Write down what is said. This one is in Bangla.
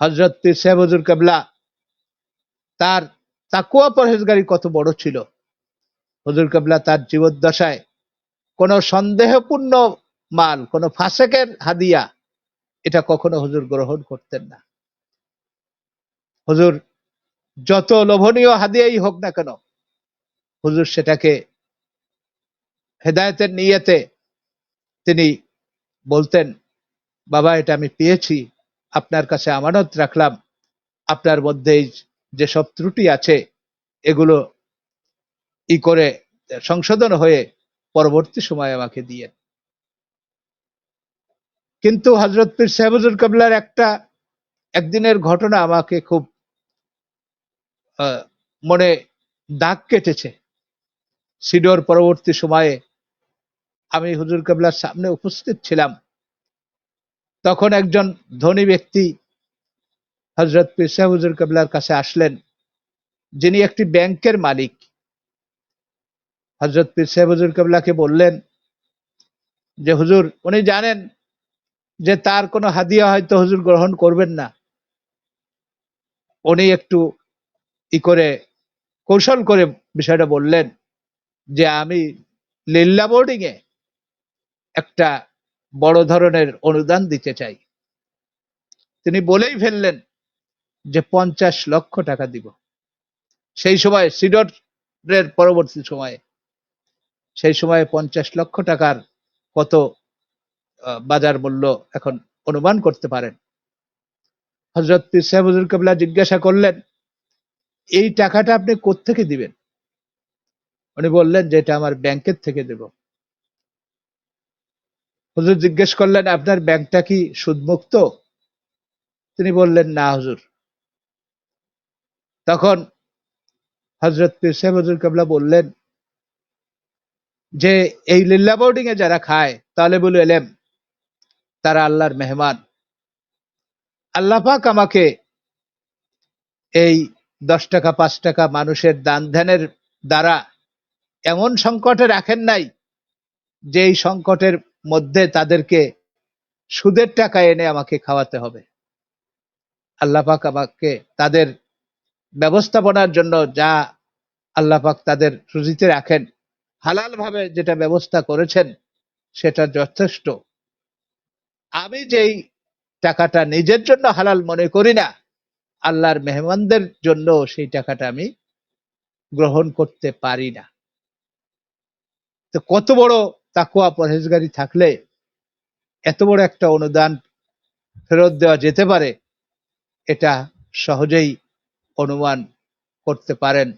হজরত পীর সাহেব হুজুর তার তাকুয়া পরহেজগারি কত বড় ছিল। হজুর কাবলা তার জীবদ্দশায় কোন সন্দেহপূর্ণ মাল, কোন ফাসেকের হাদিয়া এটা কখনো হুজুর গ্রহণ করতেন না। হুজুর যত লোভনীয় হাদিয়াই হোক না কেন, হুজুর সেটাকে হেদায়তের নিয়েতে তিনি বলতেন, বাবা, এটা আমি পেয়েছি আপনার কাছে আমানত রাখলাম। আপনার মধ্যে যেসব ত্রুটি আছে, এগুলো ই করে সংশোধন হয়ে পরবর্তী সময় আমাকে দিয়ে কিন্তু হজরত পীর সাহেবুজুর কাবলার একটা একদিনের ঘটনা আমাকে খুব মনে দাগ কেটেছে। সিডোর পরবর্তী সময়ে আমি হুজুর কাবলার সামনে উপস্থিত ছিলাম। তখন একজন ধনী ব্যক্তি হজরত সাহেব হুজুর কাবলার কাছে আসলেন, যিনি একটি ব্যাংকের মালিক। হজরত পীর সাহেব হুজুর কাবলাকে বললেন যে, হুজুর, উনি জানেন যে তার কোনো হাদিয়া হয়তো হুজুর গ্রহণ করবেন না। উনি একটু ই করে, কৌশল করে বিষয়টা বললেন যে, আমি লিল্লা বোর্ডিং এ একটা বড় ধরনের অনুদান দিতে চাই। তিনি বলেই ফেললেন যে পঞ্চাশ লক্ষ টাকা দিব। সেই সময় সিডরের পরবর্তী সময়ে, সেই সময়ে পঞ্চাশ লক্ষ টাকার কত বাজার মূল্য এখন অনুমান করতে পারেন। হজরত পীর সাহেব হুজুর কাবলা জিজ্ঞাসা করলেন, এই টাকাটা আপনি কোত্থেকে দিবেন? উনি বললেন যে, এটা আমার ব্যাংকের থেকে দেব। হুজুর জিজ্ঞেস করলেন, আপনার ব্যাংকটা কি সুদমুক্ত? তিনি বললেন, না হুজুর। তখন হজরত পীর হুজুর কাবলা বললেন, যে এই লিল্লা বোর্ডিং এ যারা খায়, তালেবুল এলেম, তারা আল্লাহর মেহমান। আল্লাহ পাক আমাকে এই দশ টাকা, পাঁচ টাকা মানুষের দান ধ্যানের দ্বারা এমন সংকটে রাখেন নাই যে এই সংকটের মধ্যে তাদেরকে সুদের টাকা এনে আমাকে খাওয়াতে হবে। আল্লাহ পাক আমাকে তাদের ব্যবস্থাপনার জন্য যা আল্লাহ পাক তাদের রুজিতে রাখেন হালাল ভাবে যেটা ব্যবস্থা করেছেন, সেটা যথেষ্ট। আমি যেই টাকাটা নিজের জন্য হালাল মনে করি না, আল্লাহর মেহমানদের জন্য সেই টাকাটা আমি গ্রহণ করতে পারি না। তো কত বড় তাকুয়া পরহেজগারি থাকলে এত বড় একটা অনুদান ফেরত দেওয়া যেতে পারে, এটা সহজেই অনুমান করতে পারেন।